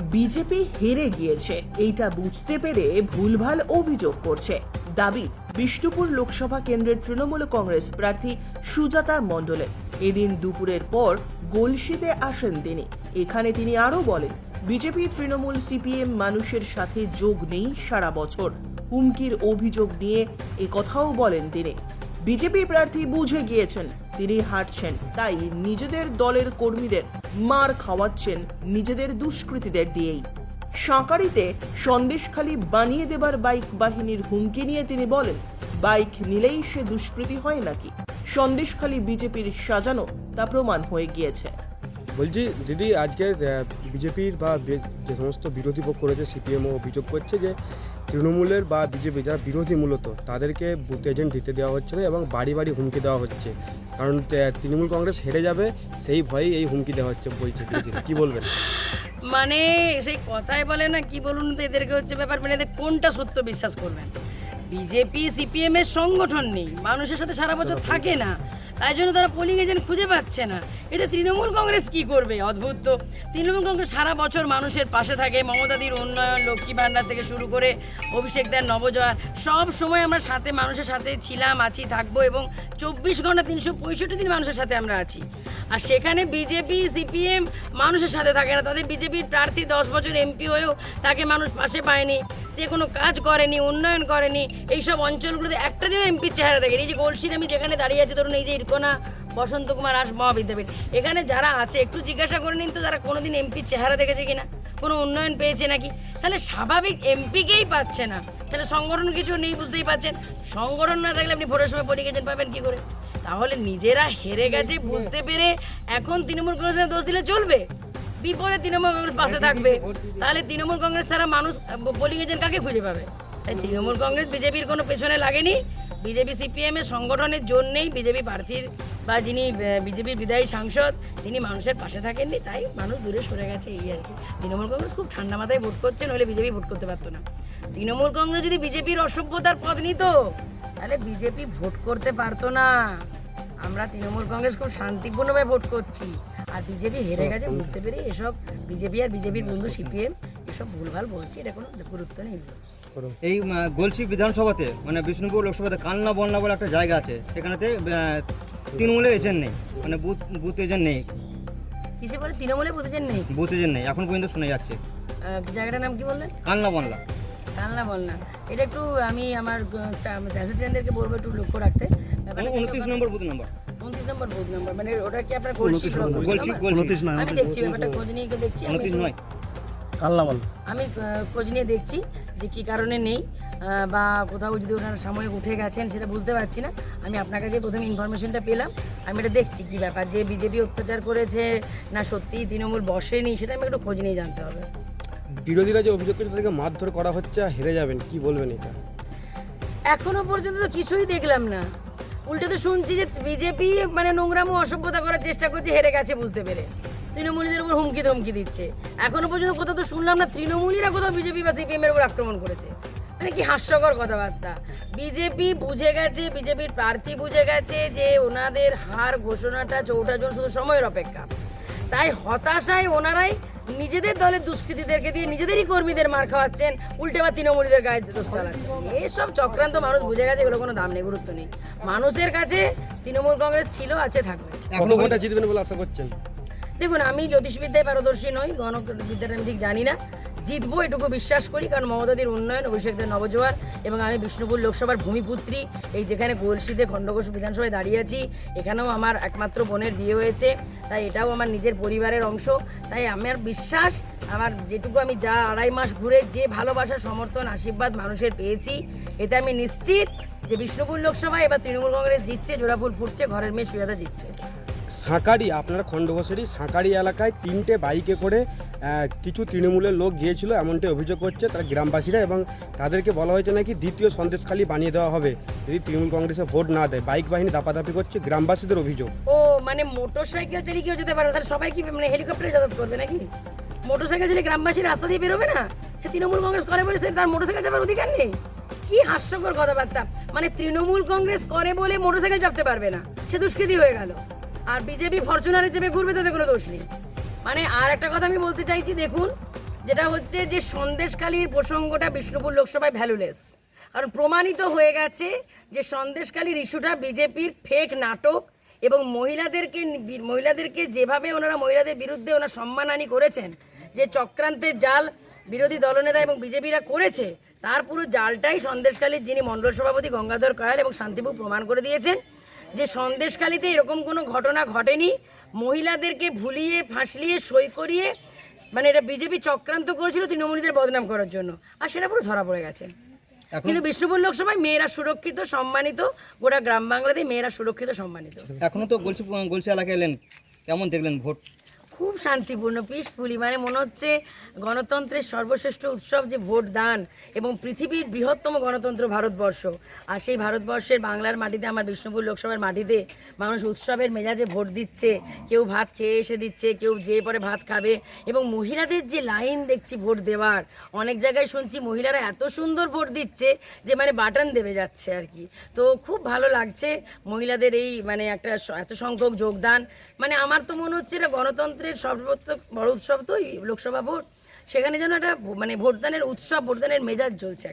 BJP হেরে গিয়েছে। এইটা বুঝতে পেরে ভুলভাল অভিযোগ করছে। দাবি, বিষ্ণুপুর লোকসভা কেন্দ্রের তৃণমূল কংগ্রেস প্রার্থী সুজাতা মণ্ডলের। এদিন দুপুরের পর গলসিতে আসেন তিনি। এখানে তিনি আরও বলেন, বিজেপি তৃণমূল সিপিএম মানুষের সাথে যোগ নেই সারা বছর। হুমকির অভিযোগ নিয়ে কথাও বলেন তিনি। বিজেপি প্রার্থী বুঝে গিয়েছেন, তিনি হাঁটছেন। তাই নিজেদের দলের কর্মীদের মার খাওয়াচ্ছেন নিজেদের দুষ্কৃতীদের দিয়েই। সাঁকারিতে সন্দেশখালি বানিয়ে দেবার বাইক বাহিনীর হুমকি নিয়ে তিনি বলেন, বাইক নিলেই সে দুষ্কৃতি হয় নাকি? সন্দেশখালি বিজেপির সাজানো তা প্রমাণ হয়ে গিয়েছে। বলছি দিদি আজকে বিজেপির বা যে সমস্ত বিরোধী পক্ষ রয়েছে সিপিএমও অভিযোগ করছে যে তৃণমূলের বা বিজেপি যারা বিরোধী মূলত তাদেরকে বুথ এজেন্ট দিতে দেওয়া হচ্ছে না এবং বাড়ি বাড়ি হুমকি দেওয়া হচ্ছে। কারণ তৃণমূল কংগ্রেস হেরে যাবে সেই ভয়েই এই হুমকি দেওয়া হচ্ছে বলছে। কি বলবেন? মানে সেই কথায় বলে না কি বলুন তো এদেরকে হচ্ছে ব্যাপার মানে এদের কোনটা সত্য বিশ্বাস করবেন? বিজেপি সিপিএম এর সংগঠন নেই মানুষের সাথে সারা বছর থাকে না। তাই জন্য তারা পোলিং এজেন্ট খুঁজে পাচ্ছে না। এটা তৃণমূল কংগ্রেস কি করবে? অদ্ভুত তো। তৃণমূল কংগ্রেস সারা বছর মানুষের পাশে থাকে। মমতাদির উন্নয়ন, লক্ষ্মী ভাণ্ডার থেকে শুরু করে অভিষেক দেন নবজোয়ার সব সময় আমরা সাথে, মানুষের সাথে ছিলাম, আছি, থাকব এবং চব্বিশ ঘণ্টা তিনশো পঁয়ষট্টি দিন মানুষের সাথে আমরা আছি। আর সেখানে বিজেপি সিপিএম মানুষের সাথে থাকে না। তাদের বিজেপির প্রার্থী দশ বছর এমপি হয়েও তাকে মানুষ পাশে পায়নি। যে কোনো কাজ করেনি, উন্নয়ন করেনি, এইসব অঞ্চলগুলোতে একটা দিনও এমপির চেহারা দেখেনি। এই যে গোলসির আমি যেখানে দাঁড়িয়ে আছি, ধরুন এই যে ইরকোনা, বসন্ত কুমার আস মহাবিদ্যাপীঠ, এখানে যারা আছে, একটু জিজ্ঞাসা করে নিন তো তারা কোনোদিন এমপির চেহারা দেখেছে কিনা? কোনো উন্নয়ন পেয়েছে নাকি? তাহলে স্বাভাবিক এমপিকেই পাচ্ছে না। তাহলে সংগঠন কিছু নেই, বুঝতেই পাচ্ছেন সংগঠন না থাকলে আপনি ভোটের সময় পরিগেছেন পাবেন কি করে? তাহলে নিজেরা হেরে গেছে, বুঝতে পেরে এখন তৃণমূল কংগ্রেসের দোষ দিলে চলবে। বিপদে তৃণমূল কংগ্রেস পাশে থাকবে। তাহলে তৃণমূল কংগ্রেস ছাড়া মানুষ পোলিং এজেন্ট কাকে খুঁজে পাবে? তাই তৃণমূল কংগ্রেস বিজেপির কোনো পেছনে লাগেনি। বিজেপি সিপিএম এর সংগঠনের জন্যেই বিজেপি প্রার্থীর বা যিনি বিজেপির বিদায়ী সাংসদ তিনি মানুষের পাশে থাকেননি তাই মানুষ দূরে সরে গেছে এই আর কি। তৃণমূল কংগ্রেস খুব ঠান্ডা মাথায় ভোট করছে নইলে বিজেপি ভোট করতে পারতো না। তৃণমূল কংগ্রেস যদি বিজেপির অসভ্যতার পথ নিত তাহলে বিজেপি ভোট করতে পারতো না। আমরা তৃণমূল কংগ্রেস খুব শান্তিপূর্ণভাবে ভোট করছি। আর বিজেপি হেরে গেছে বুঝতে পেরে এসব বিজেপি আর বিজেপির বন্ধু সিপিএম এসব ভুলভাল বলছে এটা কোনো গুরুত্ব নেই। এই গলসি বিধানসভাতে মানে বিষ্ণুপুর লোকসভাতে কান্না বন্যা বলে একটা জায়গা আছে সেখানেতে তৃণমূলের এজেন্ট নেই মানে বুথ বুথ এজেন্ট নেই। কিসে বলে? তৃণমূলে বুঝেছেন নেই? বুথ এজেন্ট নেই এখন পর্যন্ত শোনা যাচ্ছে। জায়গাটার নাম কি বললেন? কান্না বনলা কানলা বল না এটা একটু আমি আমার অ্যাসিস্ট্যান্টদেরকে বলব একটু লক্ষ্য রাখতে। উনত্রিশ নম্বর বুথ নাম্বার। উনত্রিশ নম্বর বুথ নাম্বার মানে ওটা কি আপনার আমি দেখছি ব্যাপারটা খোঁজ নিয়ে দেখছি আমি নয়। আমি খোঁজ নিয়ে দেখছি যে কি কারণে নেই বা কোথাও যদি ওনারা সাময়িক উঠে গেছেন সেটা বুঝতে পারছি না। আমি আপনার কাছে প্রথমে ইনফরমেশনটা পেলাম আমি এটা দেখছি কি ব্যাপার যে বিজেপি অত্যাচার করেছে না সত্যি তৃণমূল বসেনি সেটা আমি একটু খোঁজ নিয়ে জানতে হবে। বিরোধীরা যে অভিযোগ করছে তাদেরকে মারধর করা হচ্ছে হেরে যাবেন কি বলবেন এটা? এখনও পর্যন্ত তো কিছুই দেখলাম না। উল্টে তো শুনছি যে বিজেপি মানে নোংরাম অসভ্যতা করার চেষ্টা করছে, হেরে গেছে বুঝতে পেরে। তৃণমূলীদের উপর হুমকি ধমকি দিচ্ছে। এখনও পর্যন্ত কোথাও তো শুনলাম না তৃণমূলীরা কোথাও বিজেপি বা সিপিএম এর উপর আক্রমণ করেছে। মানে কি হাস্যকর কথাবার্তা। বিজেপি বুঝে গেছে বিজেপির প্রার্থী বুঝে গেছে যে ওনাদের হার ঘোষণাটা চৌঠা জন শুধু সময়ের অপেক্ষা। তাই হতাশায় ওনারাই নিজেদের দলের দুষ্কৃতীদেরকে দিয়ে নিজেদেরই কর্মীদের মার খাওয়াচ্ছেন উল্টে বা তৃণমূলীদের গায়ে দোষ চালাচ্ছেন। এসব চক্রান্ত মানুষ বুঝে গেছে এগুলো কোনো দাম নেই গুরুত্ব নেই। মানুষের কাছে তৃণমূল কংগ্রেস ছিল আছে থাকবে। জিতবেন বলে আশা করছেন? দেখুন আমি জ্যোতিষবিদ্যায় পারদর্শী নই গণবিদ্যাটা আমি ঠিক জানি না। জিতবো, এটুকু বিশ্বাস করি, কারণ মমতাদির উন্নয়ন, অভিষেকদের নবজোয়ার এবং আমি বিষ্ণুপুর লোকসভার ভূমিপুত্রী, এই যেখানে গোলসিতে খণ্ডঘোষ বিধানসভায় দাঁড়িয়ে আছি, এখানেও আমার একমাত্র বোনের বিয়ে হয়েছে, তাই এটাও আমার নিজের পরিবারের অংশ, তাই আমার বিশ্বাস, আমার যেটুকু আমি যা আড়াই মাস ঘুরে যে ভালোবাসা, সমর্থন, আশীর্বাদ মানুষের পেয়েছি, এতে আমি নিশ্চিত যে বিষ্ণুপুর লোকসভায় এবার তৃণমূল কংগ্রেস জিতছে, জোড়াফুল ফুটছে, ঘরের মেয়ে সুজাতা জিতছে। সাঁকারি, আপনারা খণ্ডঘোষেরই সাঁকারি এলাকায় তিনটে বাইকে করে কিছু তৃণমূলের লোক গিয়েছিল, এমনটাই অভিযোগ করছে তারা গ্রামবাসীরা এবং তাদেরকে বলা হয়েছে নাকি দ্বিতীয় সন্দেশখালি বানিয়ে দেওয়া হবে, যদি তৃণমূল কংগ্রেসে ভোট না দেয়। বাইক বাহিনী দাপাদাপি করছে গ্রামবাসীদের অভিযোগ। ও মানে মোটর সাইকেল চালিয়ে কেউ যেতে পারবে তাহলে সবাই কি মানে হেলিকপ্টারে যাতায়াত করবে নাকি? মোটর সাইকেল চালিয়ে গ্রামবাসী রাস্তা দিয়ে বেরোবে না? সে তৃণমূল কংগ্রেস করে বলে তার মোটর সাইকেল চাপার অধিকার নেই? কি হাস্যকর কথাবার্তা। মানে তৃণমূল কংগ্রেস করে বলে মোটর সাইকেল চাপতে পারবে না। সে দুষ্কৃতি হয়ে গেল। আর বিজেপি ফরচুনারে চেপে ঘুরবে তাতে কোনো দোষ নেই। মানে আর একটা কথা আমি বলতে চাইছি, দেখুন, যেটা হচ্ছে যে সন্দেশকালীর প্রসঙ্গটা বিষ্ণুপুর লোকসভায় ভ্যালুলেস কারণ প্রমাণিত হয়ে গেছে যে সন্দেশখালীর ইস্যুটা বিজেপির ফেক নাটক এবং মহিলাদেরকে মহিলাদেরকে যেভাবে ওনারা মহিলাদের বিরুদ্ধে ওনারা সম্মানহানি করেছেন, যে চক্রান্তের জাল বিরোধী দলনেতা এবং বিজেপিরা করেছে, তার পুরো জালটাই সন্দেশকালীর যিনি মণ্ডল সভাপতি গঙ্গাধর কয়াল এবং শান্তিবু প্রমাণ করে দিয়েছেন। যে সন্দেশকালীতে এরকম কোনো ঘটনা ঘটেনি মহিলাদেরকে ভুলিয়ে ফাঁসলিয়ে সই করিয়ে মানে এটা বিজেপি চক্রান্ত করেছিল তৃণমূলীদের বদনাম করার জন্য। আর সেটা পুরো ধরা পড়ে গেছে। কিন্তু বিষ্ণুপুর লোকসভায় মেয়েরা সুরক্ষিত সম্মানিত গোটা গ্রাম বাংলাতে মেয়েরা সুরক্ষিত সম্মানিত। এখনও তো গলসি গলসি এলাকায় এলেন। কেমন দেখলেন ভোট? খুব শান্তিপূর্ণ পিসফুলি মানে মনে হচ্ছে গণতন্ত্রের সর্বশ্রেষ্ঠ উৎসব যে ভোট দান এবং পৃথিবীর বৃহত্তম গণতন্ত্র ভারতবর্ষ। আর সেই ভারতবর্ষের বাংলার মাটিতে আমার বিষ্ণুপুর লোকসভার মাটিতে মানুষ উৎসবের মেজাজে ভোট দিচ্ছে, কেউ ভাত খেয়ে এসে দিচ্ছে, কেউ যেয়ে পরে ভাত খাবে এবং মহিলাদের যে লাইন দেখছি ভোট দেওয়ার, অনেক জায়গায় শুনছি মহিলারা এত সুন্দর ভোট দিচ্ছে যে মানে বাটন দেবে যাচ্ছে আর কি। তো খুব ভালো লাগছে মহিলাদের এই মানে একটা এত সংখ্যক যোগদান। মানে আমার তো মনে হচ্ছে এটা গণতন্ত্রের সর্বত্র বড় উৎসব তো লোকসভা ভোট। সেখানে যেন একটা মানে ভোটদানের উৎসব, ভোটদানের মেজাজ চলছে